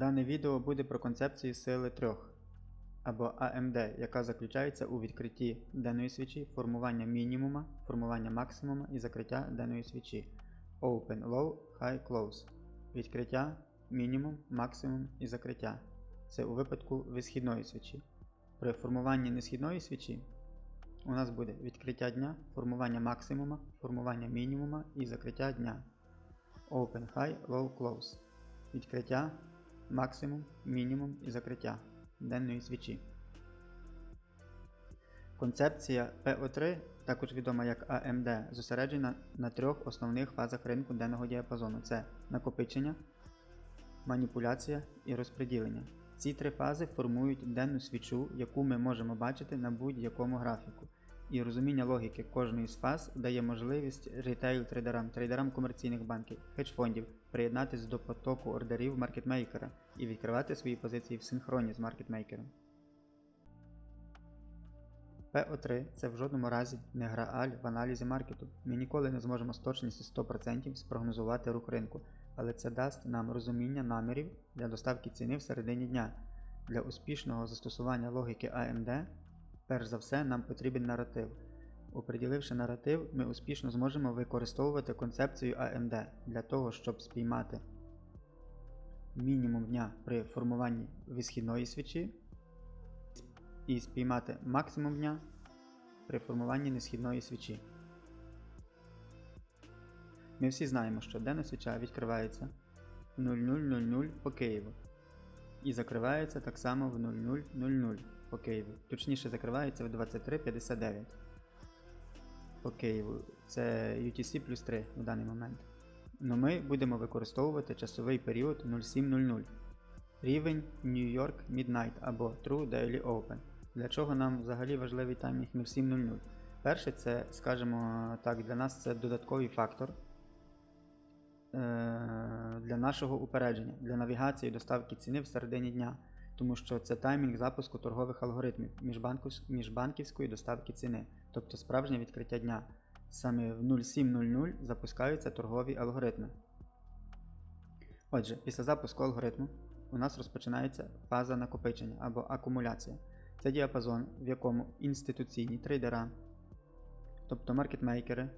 Дане відео буде про концепцію сили трьох або AMD, яка заключається у відкритті денної свічі, формування мінімума, формування максимума і закриття денної свічі. Open, Low, High, Close. Відкриття, мінімум, максимум і закриття. Це у випадку висхідної свічі. При формуванні несхідної свічі у нас буде відкриття дня, формування максимума, формування мінімума і закриття дня. Open, High, Low, Close. Відкриття, максимум, мінімум і закриття денної свічі. Концепція PO3, також відома як AMD, зосереджена на трьох основних фазах ринку денного діапазону: це накопичення, маніпуляція і розподілення. Ці три фази формують денну свічу, яку ми можемо бачити на будь-якому графіку. І розуміння логіки кожної з фаз дає можливість рітейл-трейдерам, трейдерам комерційних банків, хедж-фондів приєднатися до потоку ордерів маркетмейкера і відкривати свої позиції в синхроні з маркетмейкером. PO3 це в жодному разі не грааль в аналізі маркету. Ми ніколи не зможемо з точністю 100% спрогнозувати рух ринку, але це дасть нам розуміння намірів для доставки ціни в середині дня. Для успішного застосування логіки AMD, перш за все, нам потрібен наратив. Оприділивши наратив, ми успішно зможемо використовувати концепцію AMD для того, щоб спіймати мінімум дня при формуванні висхідної свічі і спіймати максимум дня при формуванні несхідної свічі. Ми всі знаємо, що денна свіча відкривається в 0000 по Києву і закривається так само в 0000 по Києву. Точніше закривається в 23.59 по Києву. Це UTC плюс 3 в даний момент. Но ми будемо використовувати часовий період 0700. Рівень New York Midnight або True Daily Open. Для чого нам взагалі важливий таймінг 0700? Перше, це, скажімо так, для нас це додатковий фактор е, для нашого упередження, для навігації доставки ціни в середині дня, тому що це таймінг запуску торгових алгоритмів міжбанківської доставки ціни, тобто справжнє відкриття дня. Саме в 0700 запускаються торгові алгоритми. Отже, після запуску алгоритму у нас розпочинається фаза накопичення або акумуляція. Це діапазон, в якому інституційні трейдера, тобто маркетмейкери,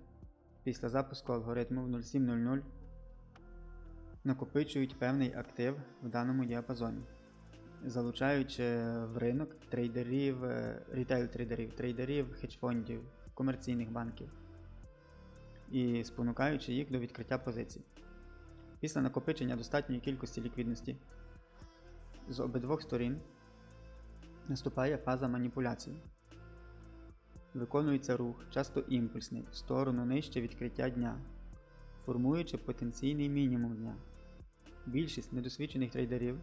після запуску алгоритму в 0700 накопичують певний актив в даному діапазоні, залучаючи в ринок трейдерів, рітейл-трейдерів, трейдерів, хедж-фондів, комерційних банків і спонукаючи їх до відкриття позицій. Після накопичення достатньої кількості ліквідності з обидвох сторін наступає фаза маніпуляції. Виконується рух, часто імпульсний, в сторону нижче відкриття дня, формуючи потенційний мінімум дня. Більшість недосвідчених трейдерів,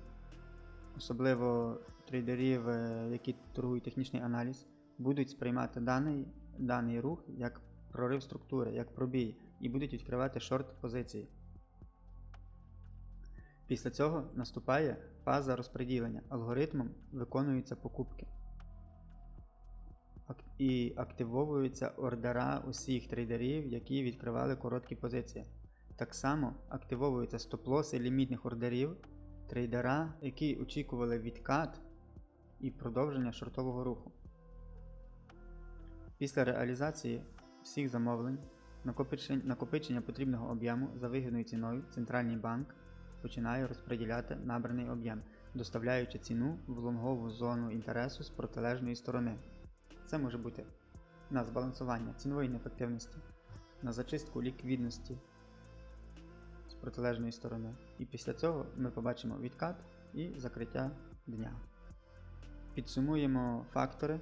особливо трейдерів, е, які торгують технічний аналіз, будуть сприймати даний, даний рух як прорив структури, як пробій, і будуть відкривати шорт позиції. Після цього наступає фаза розподілення. Алгоритмом виконуються покупки. І активовуються ордера усіх трейдерів, які відкривали короткі позиції. Так само активовуються стоп-лоси лімітних ордерів трейдера, які очікували відкат і продовження шортового руху. Після реалізації всіх замовлень, накопичення потрібного об'єму за вигідною ціною Центральний банк починає розподіляти набраний об'єм, доставляючи ціну в лонгову зону інтересу з протилежної сторони. Це може бути на збалансування цінової неефективності, на зачистку ліквідності протилежної сторони. І після цього ми побачимо відкат і закриття дня. Підсумуємо фактори,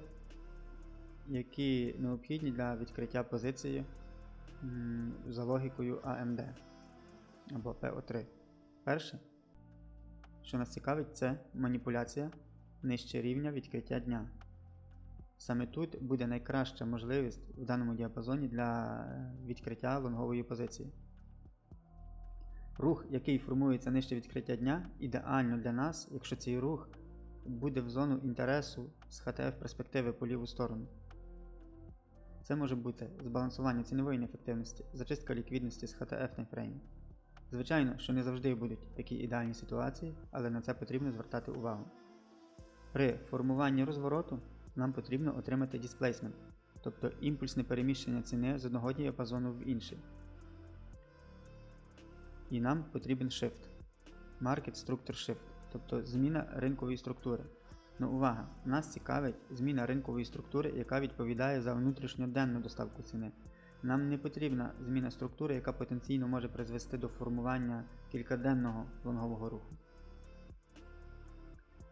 які необхідні для відкриття позиції за логікою AMD або PO3. Перше, що нас цікавить, це маніпуляція нижче рівня відкриття дня. Саме тут буде найкраща можливість в даному діапазоні для відкриття лонгової позиції. Рух, який формується нижче відкриття дня, ідеально для нас, якщо цей рух буде в зону інтересу з ХТФ перспективи по ліву сторону. Це може бути збалансування цінової неефективності, зачистка ліквідності з HTF таймфрейму. Звичайно, що не завжди будуть такі ідеальні ситуації, але на це потрібно звертати увагу. При формуванні розвороту нам потрібно отримати displacement, тобто імпульсне переміщення ціни з одного діапазону в інший. І нам потрібен shift. Market Structure Shift, тобто зміна ринкової структури. Ну увага! Нас цікавить зміна ринкової структури, яка відповідає за внутрішньоденну доставку ціни. Нам не потрібна зміна структури, яка потенційно може призвести до формування кількаденного лонгового руху.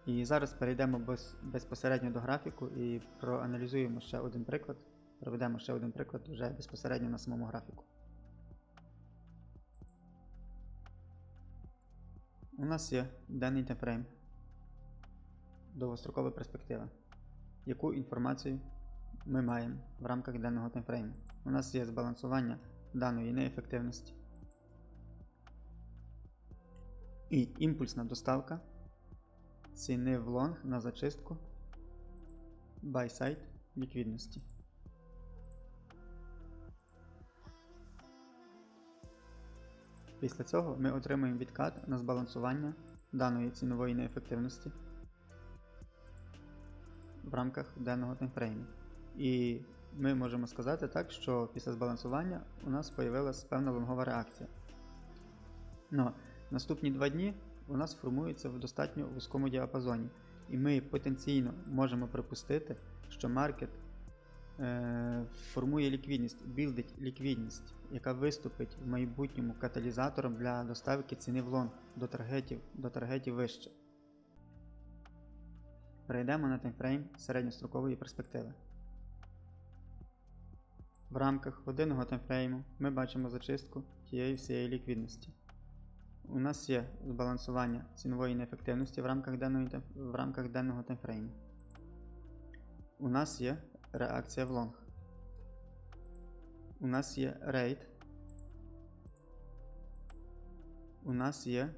І зараз перейдемо без, безпосередньо до графіку і проаналізуємо ще один приклад. Проведемо ще один приклад вже безпосередньо на самому графіку. У нас є денний таймфрейм, довгострокова перспектива. Яку інформацію ми маємо в рамках денного таймфрейму? У нас є збалансування даної неефективності і імпульсна доставка ціни в лонг на зачистку buy-side ліквідності. Після цього ми отримуємо відкат на збалансування даної цінової неефективності в рамках денного таймфрейму. І ми можемо сказати так, що після збалансування у нас з'явилася певна лонгова реакція. Но наступні два дні у нас формується в достатньо вузькому діапазоні. І ми потенційно можемо припустити, що маркет формує ліквідність, білдить ліквідність, яка виступить в майбутньому каталізатором для доставки ціни в лонг до таргетів, до таргетів вище. Перейдемо на таймфрейм середньострокової перспективи. В рамках годинного таймфрейму ми бачимо зачистку тієї всієї ліквідності. У нас є збалансування цінової неефективності в рамках денної, в рамках денного таймфрейму. У нас є реакція в лонг. У нас є рейд. У нас є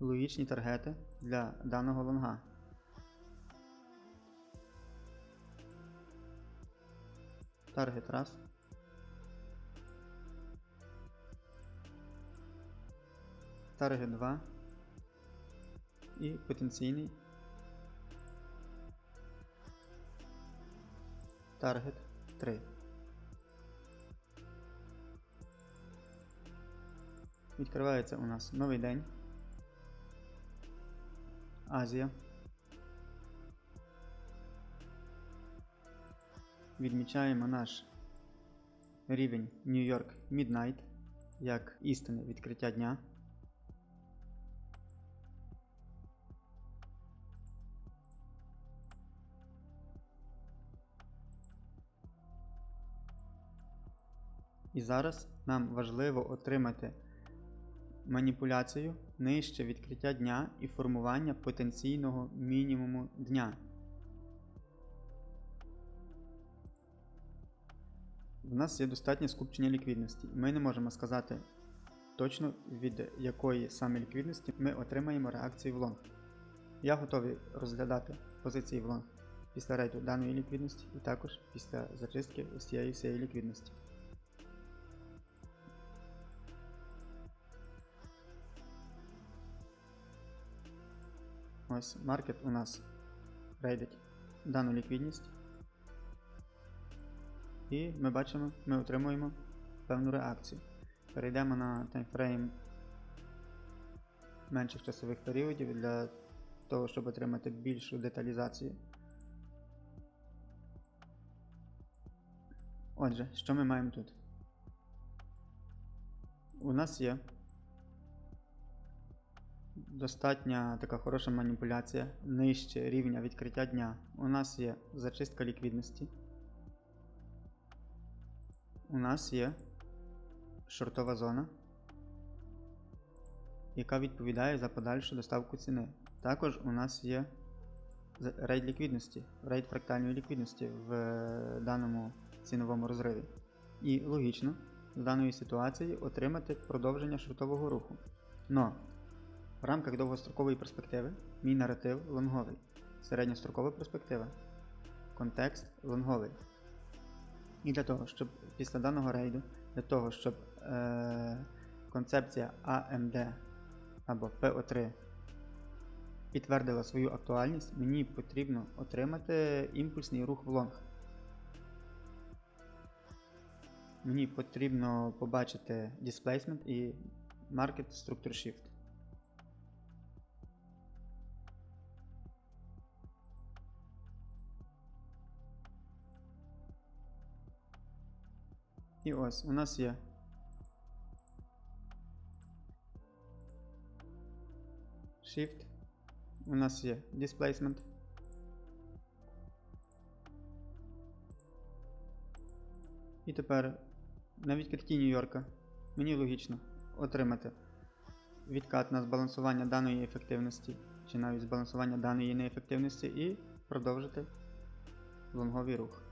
логічні таргети для даного лонга. Таргет раз. Таргет 2 і потенційний таргет 3. Відкривається у нас новий день. Азія. Відмічаємо наш рівень New York Midnight як істинне відкриття дня. І зараз нам важливо отримати маніпуляцію нижче відкриття дня і формування потенційного мінімуму дня. В нас є достатнє скупчення ліквідності. Ми не можемо сказати точно від якої саме ліквідності ми отримаємо реакцію в лонг. Я готовий розглядати позиції в лонг після рейду даної ліквідності і також після зачистки усієї всієї ліквідності. Ось маркет у нас рейдить дану ліквідність. І ми бачимо, ми отримуємо певну реакцію. Перейдемо на таймфрейм менших часових періодів для того, щоб отримати більшу деталізацію. Отже, що ми маємо тут? У нас є достатня така хороша маніпуляція нижче рівня відкриття дня. У нас є зачистка ліквідності. У нас є шортова зона, яка відповідає за подальшу доставку ціни. Також у нас є рейд ліквідності, рейд фрактальної ліквідності в даному ціновому розриві. І логічно з даної ситуації отримати продовження шортового руху. Но в рамках довгострокової перспективи мій наратив лонговий, середньострокова перспектива, контекст лонговий. І для того, щоб після даного рейду, для того, щоб е, концепція AMD або PO3 підтвердила свою актуальність, мені потрібно отримати імпульсний рух в лонг. Мені потрібно побачити displacement і market structure shift. І ось у нас є Shift. У нас є Displacement. І тепер на відкритті Нью-Йорка мені логічно отримати відкат на збалансування даної ефективності, чи навіть збалансування даної неефективності і продовжити лонговий рух.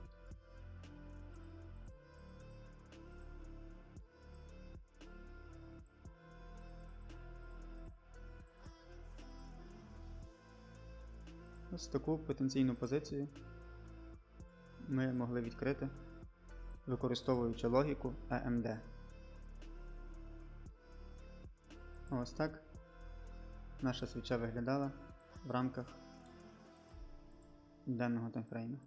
Ось таку потенційну позицію ми могли відкрити, використовуючи логіку AMD. Ось так наша свіча виглядала в рамках денного таймфрейму.